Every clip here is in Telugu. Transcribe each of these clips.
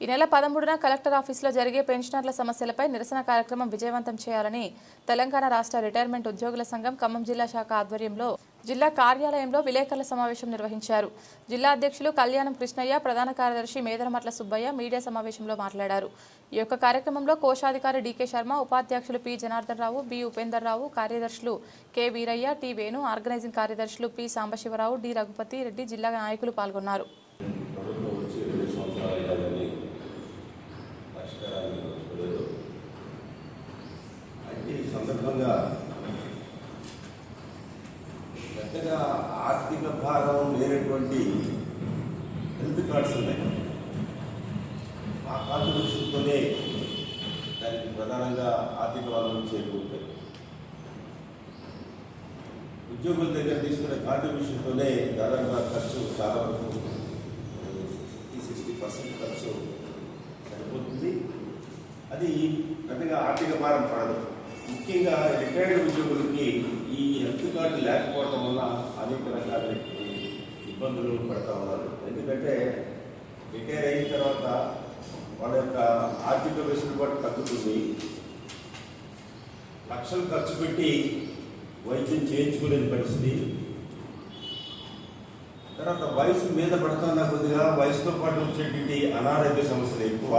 ఈ నెల పదమూడున కలెక్టర్ ఆఫీసులో జరిగే పెన్షనర్ల సమస్యలపై నిరసన కార్యక్రమం విజయవంతం చేయాలని తెలంగాణ రాష్ట్ర రిటైర్మెంట్ ఉద్యోగుల సంఘం ఖమ్మం జిల్లా శాఖ ఆధ్వర్యంలో జిల్లా కార్యాలయంలో విలేకరుల సమావేశం నిర్వహించారు. జిల్లా అధ్యక్షులు కళ్యాణం కృష్ణయ్య ప్రధాన కార్యదర్శి మేదరమట్ల సుబ్బయ్య మీడియా సమావేశంలో మాట్లాడారు. ఈ యొక్క కార్యక్రమంలో కోశాధికారి డీకే శర్మ ఉపాధ్యక్షులు పి జనార్దన్ రావు బి ఉపేందర్ రావు కార్యదర్శులు K Veeraiah T Venu organising కార్యదర్శులు పి సాంబశివరావు డి రఘుపతి రెడ్డి జిల్లా నాయకులు పాల్గొన్నారు ప్రభుత్వం వచ్చి రెండు సంవత్సరాలు అయ్యాలని పరిష్కారాన్ని చూడలేదు అయితే ఈ సందర్భంగా పెద్దగా ఆర్థిక లేనటువంటి హెల్త్ కార్డ్స్ ఉన్నాయి. ఆ కార్డు దానికి ప్రధానంగా ఆర్థిక వనరులు చేకూరుతాయి. ఉద్యోగుల దగ్గర తీసుకునే కాంట్రిబ్యూషన్తోనే దాదాపుగా ఖర్చు చాలా వరకు ఫిఫ్టీ సిక్స్టీ పర్సెంట్ ఖర్చు సరిపోతుంది. అది పెద్దగా ఆర్థిక భారం పడదు. ముఖ్యంగా రిటైర్డ్ ఉద్యోగులకి రికార్డు లేకపోవటం లేకపోవడం వల్ల అనేక రకాల ఇబ్బందులు పడతా ఉన్నారు. ఎందుకంటే రిటైర్ అయిన తర్వాత వాళ్ళ యొక్క ఆర్థిక వెసులుబాటు తగ్గుతుంది. లక్షలు ఖర్చు పెట్టి వైద్యం చేయించుకోలేని పరిస్థితి. తర్వాత వయసు మీద పడుతున్న కొద్దిగా వయసుతో పాటు వచ్చేటువంటి అనారోగ్య సమస్యలు ఎక్కువ.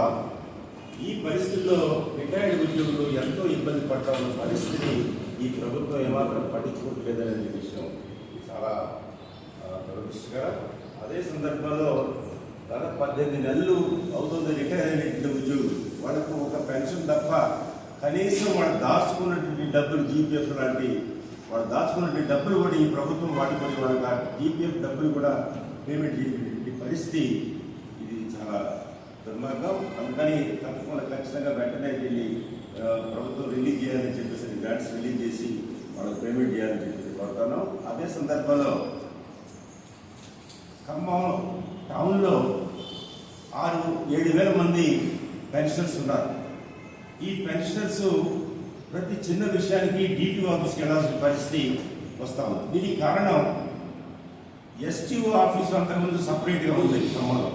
ఈ పరిస్థితుల్లో రిటైర్డ్ ఉద్యోగులు ఎంతో ఇబ్బంది పడతా ఉన్న పరిస్థితిని ఈ ప్రభుత్వం ఏమాత్రం పట్టించుకోవట్లేదనే విషయం. చాలా ఆ, అదే సందర్భంలో దాదాపు పద్దెనిమిది నెలలు అవుతుంది రిటైర్ అయిన ఉద్యోగులు వాళ్ళకు ఒక పెన్షన్ తప్ప కనీసం వాళ్ళు దాచుకున్నటువంటి డబ్బులు జీపీఎఫ్ లాంటి వాళ్ళు దాచుకున్నటువంటి డబ్బులు కూడా ఈ ప్రభుత్వం వాడుకొని వాళ్ళకి జీపీఎఫ్ డబ్బులు కూడా పేమెంట్ చేయటువంటి పరిస్థితి. ఇది చాలా దుర్మార్గం. అందుకని తప్పకుండా ఖచ్చితంగా వెంటనే వెళ్ళి ప్రభుత్వం రిలీజ్ చేయాలని చెప్పేసి గ్రాంట్స్ రిలీజ్ చేసి వాళ్ళకి పేమెంట్ చేయాలని చెప్పేసి కోరుతాను. అదే సందర్భంలో ఖమ్మం టౌన్లో ఆరు ఏడు వేల మంది పెన్షనర్స్ ఉన్నారు. ఈ పెన్షనర్స్ ప్రతి చిన్న విషయానికి డిటిఓ ఆఫీస్కి వెళ్ళాల్సిన పరిస్థితి వస్తా ఉంది. దీనికి కారణం ఎస్టీఓ ఆఫీస్ అంతకుముందు సపరేట్గా ఉంది ఖమ్మంలో.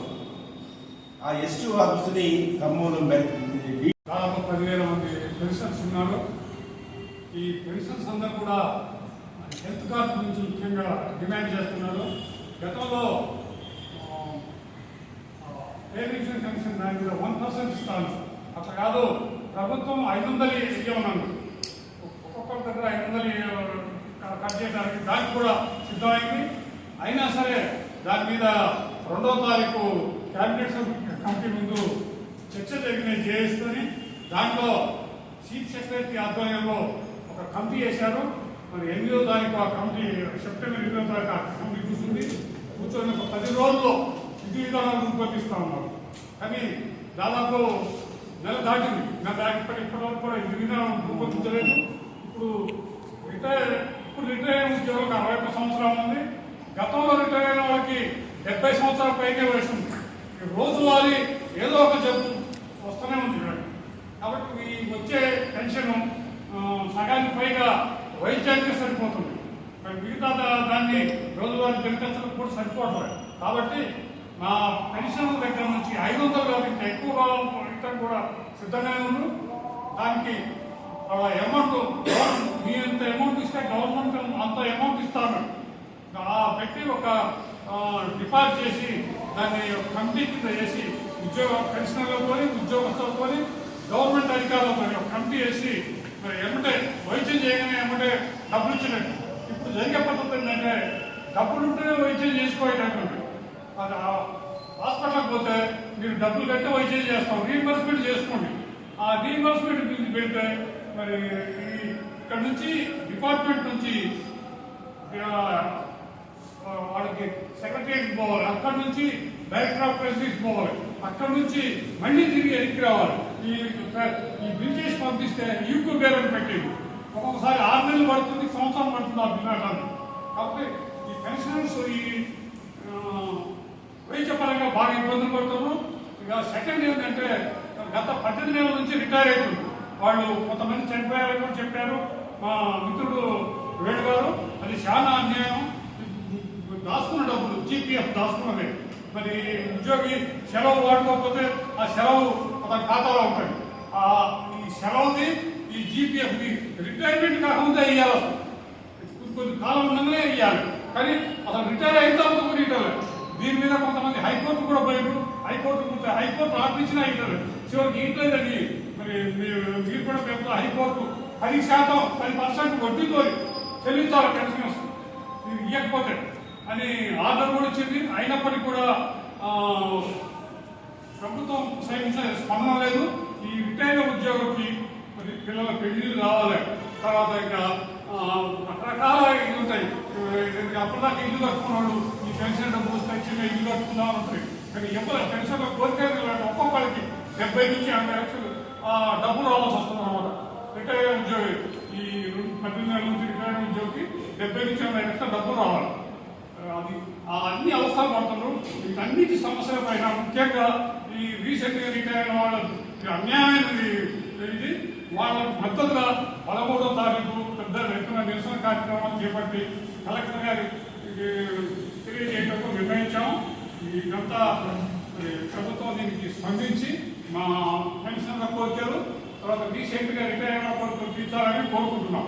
ఆ ఎస్టు ఆఫీసుని ఖమ్మంలో మె- దాదాపు పదివేల మంది పెన్షన్స్ ఉన్నారు. ఈ పెన్షన్స్ అందరూ కూడా హెల్త్ కార్డ్ గురించి ముఖ్యంగా డిమాండ్ చేస్తున్నారు. గతంలో పేరెంట్స్ కమిషన్ దాని మీద వన్ పర్సెంట్ ఇస్తాను. అట్లా కాదు ప్రభుత్వం ఐదు వందలు ఇవ్వమన్నాను ఒక్కొక్కరి దగ్గర ఐదు వందలు కట్ చేయడానికి దానికి కూడా సిద్ధమైంది. అయినా సరే దాని మీద రెండవ తారీఖు క్యాబినెట్ కమిటీ ముందు చర్చ జరిగిన చేయిస్తుంది దాంట్లో చీఫ్ సెక్రటరీ ఆధ్వర్యంలో ఒక కమిటీ వేశారు. మరి ఎనిమిదో తారీఖు ఆ కమిటీ సెప్టెంబర్ ఎనిమిదో తారీఖు ఆ కమిటీ కూర్చుంది. కూర్చొని ఒక పది రోజుల్లో విధి విధానాలు రూపొందిస్తూ ఉన్నారు. కానీ దాదాపు నెల దాటింది. నెల దాటి ఇప్పటివరకు కూడా విధి విధానం రూపొందించలేదు. ఇప్పుడు రిటైర్ ఇప్పుడు రిటైర్ అయిన ఉద్యోగులకు అరవై ఒక్క సంవత్సరాలు ఉంది. గతంలో రిటైర్ అయిన వాళ్ళకి డెబ్బై సంవత్సరాల పైనే వయసు ఉంది. ఈ రోజువారీ ఏదో ఒక జబ్బు వస్తూనే ఉంది వీళ్ళకి. కాబట్టి ఈ వచ్చే పెన్షన్ సగానికి పైగా వైద్యానికి సరిపోతుంది. మిగతా దాన్ని రోజువారీ దినకర్తలకు కూడా సరిపోవట్లేదు. కాబట్టి నా పెన్షన్ దగ్గర నుంచి ఐదు వందల కాదు ఇంకా ఎక్కువ ఇవ్వడం కూడా సిద్ధంగా ఉంది. దానికి వాళ్ళ అమౌంట్ మీ ఎంత అమౌంట్ ఇస్తే గవర్నమెంట్ అంత అమౌంట్ ఇస్తాను. ఆ పెట్టి ఒక డిపాజిట్ చేసి దాన్ని ఒక కమిటీ కింద చేసి ఉద్యోగ పెన్షనర్లు పోనీ ఉద్యోగస్తులు పోనీ గవర్నమెంట్ అధికారులతో ఒక కమిటీ వేసి మరి ఏమంటే వైద్యం చేయగానే ఏమంటే డబ్బులు ఇచ్చినట్టు. ఇప్పుడు జరిగే పద్ధతి ఏంటంటే డబ్బులు ఉంటే వైద్యం చేసుకోవడానికి అది హాస్పిటల్కి పోతే మీరు డబ్బులు కట్టి వైద్యం చేస్తాం రీఎంబర్స్మెంట్ చేసుకోండి. ఆ రీఎంబర్స్మెంట్ బిల్ పెడితే మరి ఇక్కడ నుంచి డిపార్ట్మెంట్ నుంచి వాళ్ళకి సెక్రటరియట్ పోవాలి అక్కడి నుంచి డైరెక్టర్ ఆఫ్ ప్రెసిడెంట్ పోవాలి అక్కడి నుంచి మళ్ళీ తిరిగి వెనక్కి రావాలి. ఈ ఈ బిల్ చేసి పంపిస్తే యూకు బేరం పెట్టింది. ఒక్కొక్కసారి ఆరు నెలలు పడుతుంది సంవత్సరం పడుతుంది ఆ బిల్ కాబట్టి ఈ పెన్షనర్స్ ఈ వైద్యపరంగా బాగా ఇబ్బందులు పడుతున్నారు. ఇక సెకండ్ ఏంటంటే గత పద్దెనిమిది నెలల నుంచి రిటైర్ అవుతుంది వాళ్ళు కొంతమంది చనిపోయారని చెప్పారు మా మిత్రుడు వేణు గారు అది చాలా అన్యాయం. దాచుకున్న డబ్బులు జీపీఎఫ్ దాచుకున్నదే మరి ఉద్యోగి సెలవు వాడుకోకపోతే ఆ సెలవు అతని ఖాతాలో ఉంటుంది. ఆ ఈ సెలవుది ఈ జీపీఎఫ్ది రిటైర్మెంట్ కాకుండా ఇవ్వాలి అసలు. కాలం ఉండగానే ఇవ్వాలి కానీ అసలు రిటైర్ అయిన తర్వాత కూడా ఇవ్వాలి దీని మీద కొంతమంది హైకోర్టు కూడా పోయారు హైకోర్టు హైకోర్టు ఆపించినా అయినారు చివరికి ఇంట్లేదని మరి మీరు కూడా పెద్ద హైకోర్టు పది శాతం పది పర్సెంట్ వడ్డీతో చెల్లించాలి పెన్షన్ ఇది ఇవ్వకపోతే అని ఆర్డర్ కూడా వచ్చింది అయినప్పటికీ కూడా ప్రభుత్వం సైన్స్ స్పందన లేదు. ఈ రిటైర్ ఉద్యోగులకి మరి పిల్లల పెళ్ళి రావాలి తర్వాత ఇంకా రకరకాల ఇవి ఉంటాయి. అప్పటిదాకా ఇల్లు కట్టుకున్నాడు. ఈ పెన్షన్ డబ్బులు వస్తాయి చిన్న ఇల్లు కట్టుకుందాం ఉంటాయి కానీ ఎవరు పెన్షన్ కోరిక ఒక్కొక్కరికి డెబ్బై నుంచి ఎనభై లక్షలు ఆ, డబ్బులు రావాల్సి వస్తుంది అనమాట రిటైర్ ఉద్యోగి ఈ పద్దెనిమిది నెలల నుంచి రిటైర్ ఉద్యోగికి డెబ్బై నుంచి ఎనభై లక్షల డబ్బులు రావాలి. అది ఆ అన్ని అవసరాలు పడుతున్నారు. వీటన్నిటి సమస్యల పైన ముఖ్యంగా ఈ రీసెంట్గా రిటైర్ అయిన వాళ్ళ ఈ అన్యాయమైనది ఇది. వాళ్ళ మద్దతుగా పదమూడో తారీఖు పెద్ద ఎత్తున నిరసన కార్యక్రమాలు చేపట్టి కలెక్టర్ గారి తెలియజేయటకు నిర్ణయించాము ఇదంతా ప్రభుత్వం దీనికి స్పందించి మా పెన్షన్ల కోరికలు తర్వాత రీసెంట్గా రిటైర్ అయిన కోరికలు తీర్చాలని కోరుకుంటున్నాం.